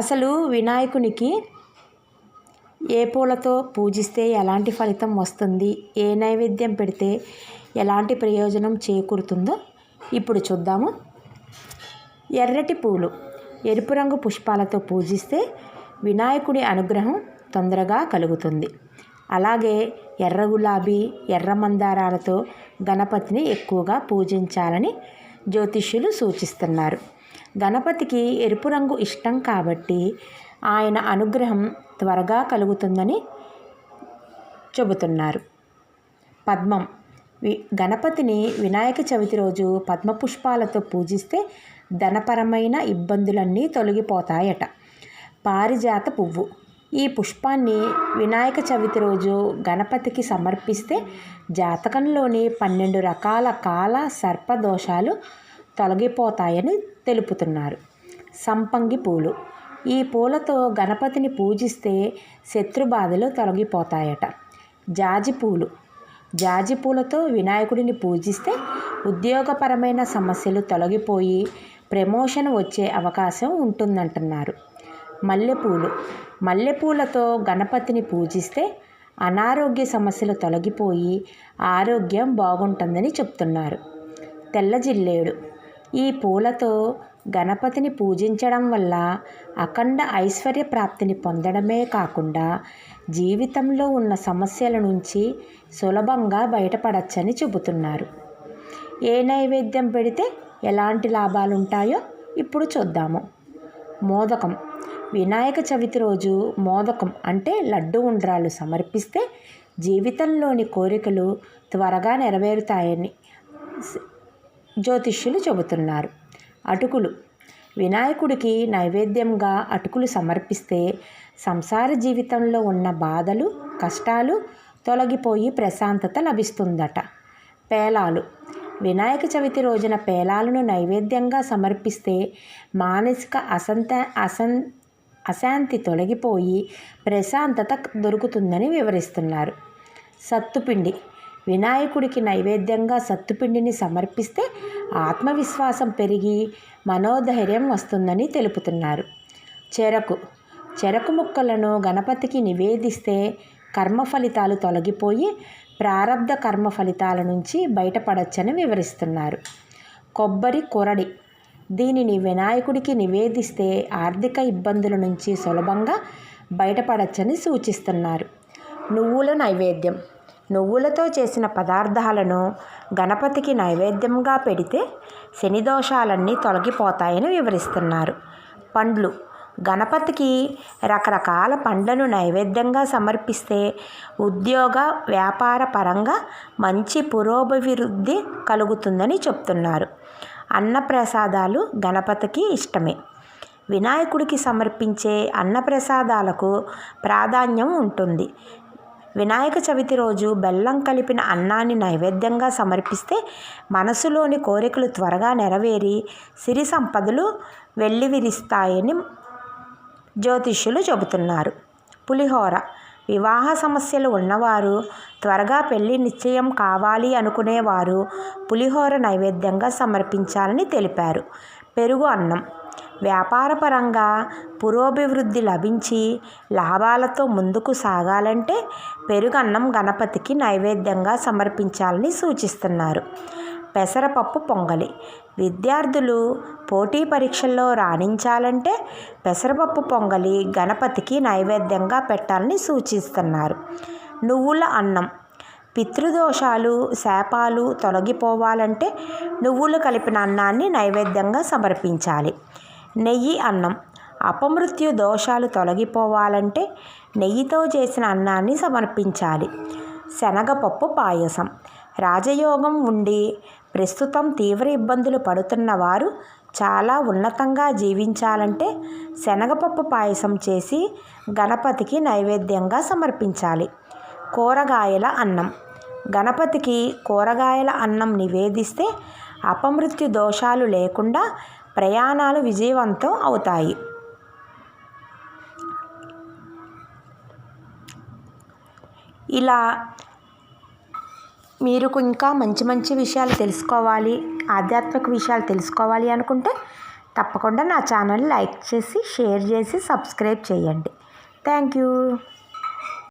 అసలు వినాయకునికి ఏ పూలతో పూజిస్తే ఎలాంటి ఫలితం వస్తుంది? ఏ నైవేద్యం పెడితే ఎలాంటి ప్రయోజనం చేకూరుతుందో ఇప్పుడు చూద్దాము. ఎర్రటి పూలు ఎరుపు రంగు పుష్పాలతో పూజిస్తే వినాయకుడి అనుగ్రహం తొందరగా కలుగుతుంది. అలాగే ఎర్ర గులాబీ ఎర్ర మందారాలతో గణపతిని ఎక్కువగా పూజించాలని జ్యోతిష్యులు సూచిస్తున్నారు. గణపతికి ఎరుపు రంగు ఇష్టం కాబట్టి ఆయన అనుగ్రహం త్వరగా కలుగుతుందని చెబుతున్నారు. పద్మం. వి గణపతిని వినాయక చవితి రోజు పద్మపుష్పాలతో పూజిస్తే ధనపరమైన ఇబ్బందులన్నీ తొలగిపోతాయట. పారిజాత పువ్వు. ఈ పుష్పాన్ని వినాయక చవితి రోజు గణపతికి సమర్పిస్తే జాతకంలోని పన్నెండు రకాల కాల సర్పదోషాలు తొలగిపోతాయని తెలుపుతున్నారు. సంపంగి పూలు. ఈ పూలతో గణపతిని పూజిస్తే శత్రుబాధలు తొలగిపోతాయట. జాజి పూలు. జాజి పూలతో వినాయకుడిని పూజిస్తే ఉద్యోగపరమైన సమస్యలు తొలగిపోయి ప్రమోషన్ వచ్చే అవకాశం ఉంటుందంటున్నారు. మల్లెపూలు. మల్లెపూలతో గణపతిని పూజిస్తే అనారోగ్య సమస్యలు తొలగిపోయి ఆరోగ్యం బాగుంటుందని చెప్తున్నారు. తెల్ల జిల్లేడు. ఈ పూలతో గణపతిని పూజించడం వల్ల అఖండ ఐశ్వర్య ప్రాప్తిని పొందడమే కాకుండా జీవితంలో ఉన్న సమస్యల నుంచి సులభంగా బయటపడచ్చని చెబుతున్నారు. ఏ నైవేద్యం పెడితే ఎలాంటి లాభాలు ఉంటాయో ఇప్పుడు చూద్దాము. మోదకం. వినాయక చవితి రోజు మోదకం అంటే లడ్డు ఉండ్రాలు సమర్పిస్తే జీవితంలోని కోరికలు త్వరగా నెరవేరుతాయని జ్యోతిష్యులు చెబుతున్నారు. అటుకులు. వినాయకుడికి నైవేద్యంగా అటుకులు సమర్పిస్తే సంసార జీవితంలో ఉన్న బాధలు కష్టాలు తొలగిపోయి ప్రశాంతత లభిస్తుందట. పేలాలు. వినాయక చవితి రోజున పేలాలను నైవేద్యంగా సమర్పిస్తే మానసిక అసంత అసన్ అశాంతి తొలగిపోయి ప్రశాంతత దొరుకుతుందని వివరిస్తున్నారు. సత్తుపిండి. వినాయకుడికి నైవేద్యంగా సత్తుపిండిని సమర్పిస్తే ఆత్మవిశ్వాసం పెరిగి మనోధైర్యం వస్తుందని తెలుపుతున్నారు. చెరకు. చెరకు ముక్కలను గణపతికి నివేదిస్తే కర్మ ఫలితాలు తొలగిపోయి ప్రారంధ కర్మ ఫలితాల నుంచి బయటపడచ్చని వివరిస్తున్నారు. కొబ్బరి కొరడి. దీనిని వినాయకుడికి నివేదిస్తే ఆర్థిక ఇబ్బందుల నుంచి సులభంగా బయటపడచ్చని సూచిస్తున్నారు. నువ్వుల నైవేద్యం. నువ్వులతో చేసిన పదార్థాలను గణపతికి నైవేద్యంగా పెడితే శని దోషాలన్నీ తొలగిపోతాయని వివరిస్తున్నారు. పండ్లు. గణపతికి రకరకాల పండ్లను నైవేద్యంగా సమర్పిస్తే ఉద్యోగ వ్యాపార పరంగా మంచి పురోభివృద్ధి కలుగుతుందని చెప్తున్నారు. అన్నప్రసాదాలు గణపతికి ఇష్టమే. వినాయకుడికి సమర్పించే అన్నప్రసాదాలకు ప్రాధాన్యం ఉంటుంది. వినాయక చవితి రోజు బెల్లం కలిపిన అన్నాన్ని నైవేద్యంగా సమర్పిస్తే మనసులోని కోరికలు త్వరగా నెరవేరి సిరి సంపదలు వెల్లివిరిస్తాయని జ్యోతిష్యులు చెబుతున్నారు. పులిహోర వివాహ సమస్యలు ఉన్నవారు త్వరగా పెళ్ళి నిశ్చయం కావాలి అనుకునేవారు పులిహోర నైవేద్యంగా సమర్పించాలని తెలిపారు. పెరుగు అన్నం వ్యాపారపరంగా పురోభివృద్ధి లభించి లాభాలతో ముందుకు సాగాలంటే పెరుగన్నం గణపతికి నైవేద్యంగా సమర్పించాలని సూచిస్తున్నారు. పెసరపప్పు పొంగలి. విద్యార్థులు పోటీ పరీక్షల్లో రాణించాలంటే పెసరపప్పు పొంగలి గణపతికి నైవేద్యంగా పెట్టాలని సూచిస్తున్నారు. నువ్వుల అన్నం. పితృదోషాలు శాపాలు తొలగిపోవాలంటే నువ్వులు కలిపిన అన్నాన్ని నైవేద్యంగా సమర్పించాలి. నెయ్యి అన్నం. అపమృత్యు దోషాలు తొలగిపోవాలంటే నెయ్యితో చేసిన అన్నాన్ని సమర్పించాలి. శనగపప్పు పాయసం. రాజయోగం ఉండి ప్రస్తుతం తీవ్ర ఇబ్బందులు పడుతున్న వారు చాలా ఉన్నతంగా జీవించాలంటే శనగపప్పు పాయసం చేసి గణపతికి నైవేద్యంగా సమర్పించాలి. కూరగాయల అన్నం. గణపతికి కూరగాయల అన్నం నివేదిస్తే అపమృత్యు దోషాలు లేకుండా ప్రయాణాలు విజయవంతం అవుతాయి. ఇలా మీరు ఇంకా మంచి మంచి విషయాలు తెలుసుకోవాలి ఆధ్యాత్మిక విషయాలు తెలుసుకోవాలి అనుకుంటే తప్పకుండా నా ఛానల్ లైక్ చేసి షేర్ చేసి సబ్స్క్రైబ్ చేయండి. Thank you.